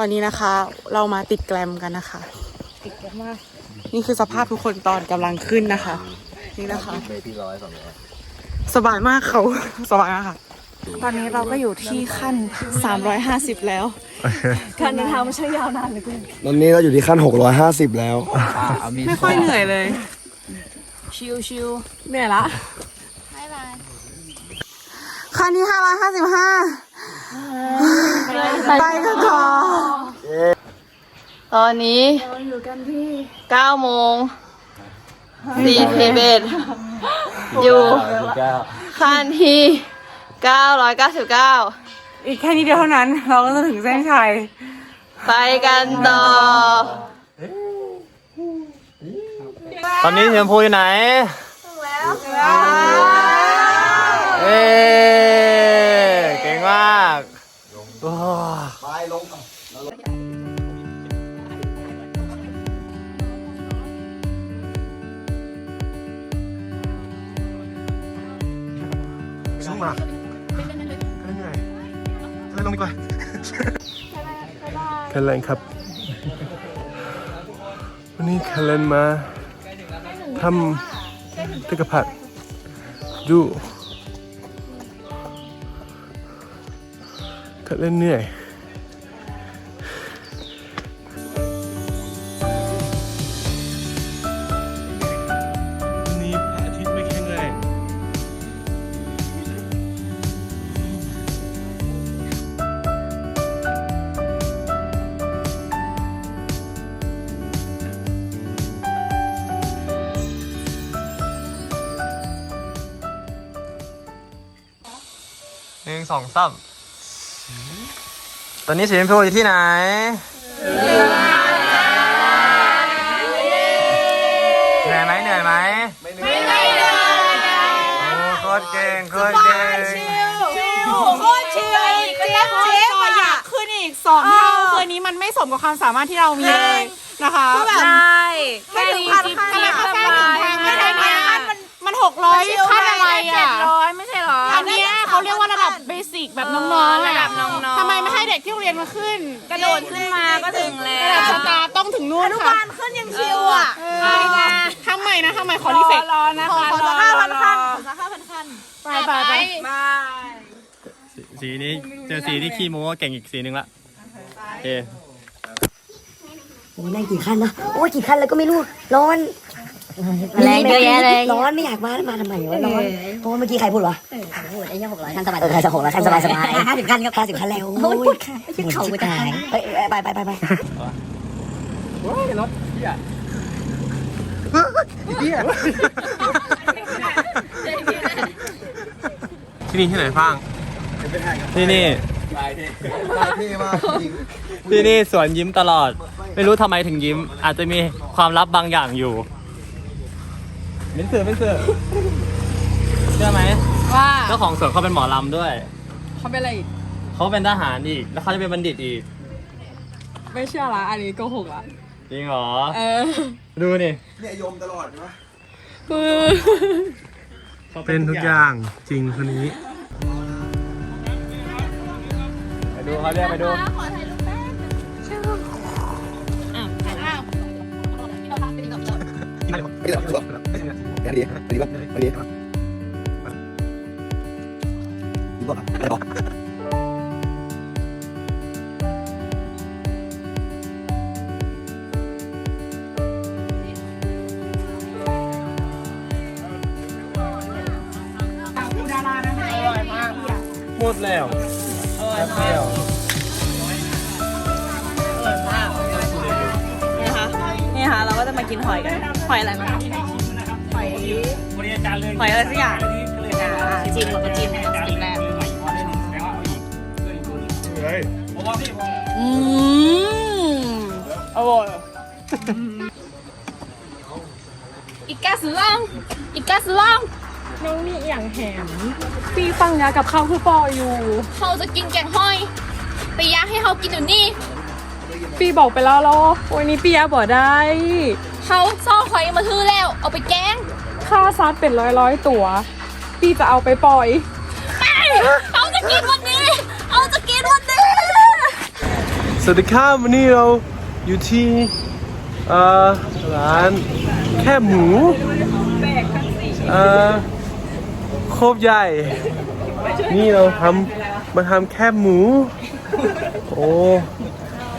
ตอนนี้นะคะ เรามาติดแกลมกันนะคะ ติดแกลมมากนี่คือสภาพทุกคนตอนกำลังขึ้นนะคะ นี่นะคะไปที่ร้อยสองร้อยสบายมากเขาสบายมากค่ะ ตอนนี้เราก็อยู่ที่ขั้น 350 แล้ว การเดินทางมันช่างยาวนานเหลือเกินตอนนี้เราอยู่ที่ขั้น 650 แล้วไม่ค่อยเหนื่อยเลย ชิวชิวเหนื่อยละขั้นที่ 555ไปกัน ก่อนตอนนี้อยู่กันที่9โมง41อยู่เก้าขั้นที่ 999 อีกแค่นี้เดียวเท่านั้น เราก็จะถึงเส้นชัย ไปกันต่อ ตอนนี้สีชมพูอยู่ไหนเอ้เก่งมากโอ้ สู้มาก็เหนื่อยก็เลยลงดีกว่าแคลนครับ วันนี้แคลนมาทำพิกผัดดูแคลนเหนื่อย สองสามตอนนี้สีชมพูอยู่ที่ไหนเหนื่อยไหมเหนื่อยไหมไม่เหนื่อยโอ้โคตรเก่งโคตรเก่งโคตรชิลเจี๊ยบเจ๊อยากขึ้นอีกสองเท่าคืนนี้มันไม่สมกับความสามารถที่เรามีเลยนะคะใช่แค่ไม่ถึงนี้พันจิ๊บขั้นเจี๊ยบเขาแค่ถึงบายพันไม่ใช่พันขั้นมันมันหกร้อยขั้นอะไรเจ็ดร้อยไม่ใช่หรออันเนี้ย เขาเรียกว่าระดับเบสิกแบบน้องๆระดับอะน้องๆ ทำไมไม่ให้เด็กที่โรงเรียนมาขึ้นกระโดดขึ้นมาก็ถึงแล้ระดับวสตาร์ต้องถึงนู่นค่ะขึ้นยังชิวอะใช่ไงทำใหม่นะทำใหม่ขอรีเฟกรอนะคะขอรสัอกห้าพันรอขั้นขอสักห้าพันขั้นไปไปไปบายสีนี้เจอสีที่ขี้โม้เก่งอีกสีหนึ่งละโอเค โอ้ยนั่งกี่ขั้นนะ โอ้ยกี่ขั้นแล้วก็ไม่รู้ ร้อน แรงเยอะแยะเลย ร้อนไม่อยากมามาทำไมวะร้อนเพราะว่าเมื่อกี้ใครพูดวะพูดไอ้เนี่ยหกร้อยขั้นสบายเออใครจะหกแล้วขั้นสบายสบายห้าสิบขั้นก็ห้าสิบขั้นแล้วโอ้ยพูดค่ะไม่ใช่เขาไปจะหายไปไปไปไปที่นี่ที่ไหนฟ้างที่นี่ที่นี่สวนยิ้มตลอด ไม่รู้ทำไมถึงยิ้ม อาจจะมีความลับบางอย่างอยู่ เป็นเสือเป็นเสือเชื่อไหมว่าเจ้าของสวนเขาเป็นหมอลำด้วย เขาเป็นอะไรอีกเขาเป็นทหารอีก แล้วเขาจะเป็นบัณฑิตอีก ไม่เชื่อละอันนี้โกหกละจริงเหรอ เออ ดูนี่คือเป็นทุกอย่างจริงคนนี้ ไปดูเขาเรียกไปดู หมดแล้วแป๊บเดียว นี่ค่ะเราก็จะมากินหอยกัน หอยอะไรมาหอยหอยอะไรสักอย่างอ่าจิ้มแล้วก็จิ้มจิ้มแรกอืมอร่อยอีกแกสล่องอีกแกสล่องน้องนี่อย่างแหมปีฟังยากับเขาคือปออยู่ เขาจะกินแกงห้อย ไปย่างให้เขากินเดี๋ยวนี้ ปีบอกไปแล้วแล้ววันนี้ปียาบอกได้ เขาซ่อหอยมาทื่อแล้ว เอาไปแกงค่าซัดเป็นร้อยร้อยๆตัวปีจะเอาไปปล่อยไปเขาจะกินวันนี้ เอาจะกินวันนี้ สวัสดีครับวันนี้เราอยู่ที่เอ่อร้านแคบหมูเอ่อโคบใหญ่ นี่เราทำมาทำแคบหมู โอ้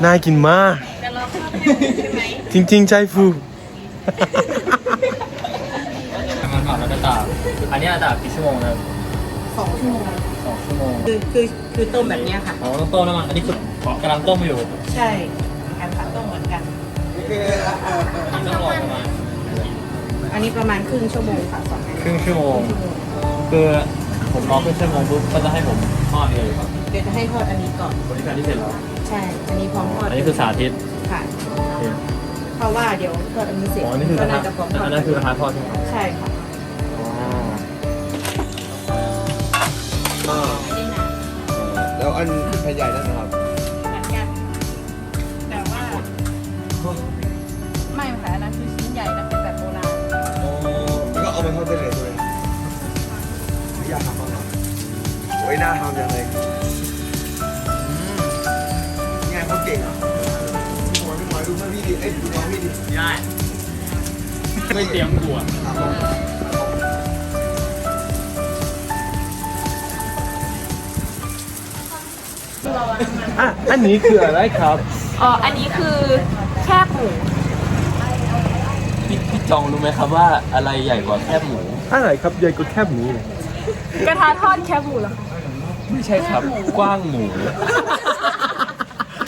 น่ากินมาก จริง ๆ ใจฟูทำงานก่อนแล้วก็ตากอันนี้ตากกี่ชั่วโมงนะครับสองชั่วโมงสองชั่วโมงคือคือคือต้มแบบเนี้ยค่ะอ๋อต้องต้มน้ำมันอันนี้คือกำลังต้มอยู่ ใช่การผัดต้มเหมือนกันอันนี้ต้องรอประมาณอันนี้ประมาณครึ่งชั่วโมงค่ะสองครึ่งชั่วโมงคือผมรอครึ่งชั่วโมงปุ๊บก็จะให้ผมทอดเลยครับเดี๋ยวจะให้ทอดอันนี้ก่อนบริการที่เสร็จแล้ว ใช่ อันนี้พร้อมทอดอันนี้คือสาธิตค่ะเพราะว่าเดี๋ยวทอดอันนี้เสร็จอ๋ออันนี้คือกก็ระทะน่าจะพร้อมทอดอันนั้นคือกระทะทอดใช่ไหมครับใช่ค่ะอ๋ออันนี้นะแล้วอันแผ่นใหญ่นั่นนะครับเหมือนกันแต่ว่าไม่ค่ะอันนั้นคือชิ้นใหญ่นะเป็นแบบโบราณ แล้วก็เอาไปทอดได้เลยใช่ไหมไม่อยากทำบ้างเหรอโอ้ยน่าทำจังเลย ได้ไม่เตรียมถั่วอะอันนี้คืออะไรครับอ๋อ อันนี้คือแคบหมูพี่พี่จองรู้ไหมครับว่าอะไรใหญ่กว่าแคบหมู อะไรครับใหญ่กว่าแคบหมูกระทะทอดแคบหมูเหรอคะไม่ใช่ครับ กว้างหมู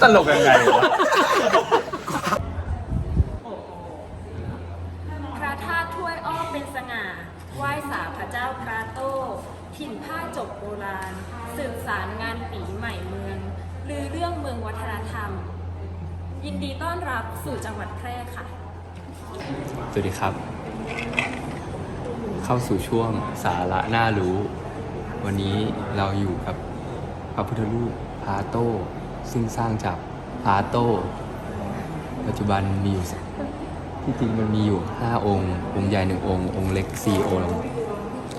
ตลกยังไงวะ ห้วยอ้อมเป็นสง่าไหว้สาพระเจ้าคราโต้ถิ่นผ้าจกโบราณ สืบสารงานปีใหม่เมืองลือเรื่องเมืองวัฒนธรรม ยินดีต้อนรับสู่จังหวัดแพร่ค่ะ สวัสดีครับ เข้าสู่ช่วงสาระน่ารู้ วันนี้เราอยู่กับพระพุทธรูปพาโต้ซึ่งสร้างจากพาโต้ปัจจุบันมีอยู่ ที่จริงมันมีอยู่ 5 องค์ องค์ใหญ่หนึ่งองค์ องค์เล็ก 4 องค์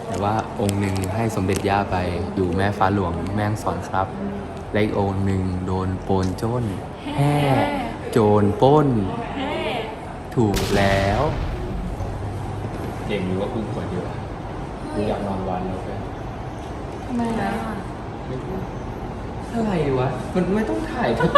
แต่ว่าองค์หนึ่งให้สมเด็จย่าไปอยู่แม่ฟ้าหลวงแม่ฮ่องสอนครับ และอีกองค์หนึ่งโดนโปนโจนแห่โจรปล้น ถูกแล้วเก่งอยู่ว่าพึ่งคนเดียวกูอยากนอนวันแล้วเพื่อนทำไมนะอะไรวะ มันไม่ต้องถ่ายทุก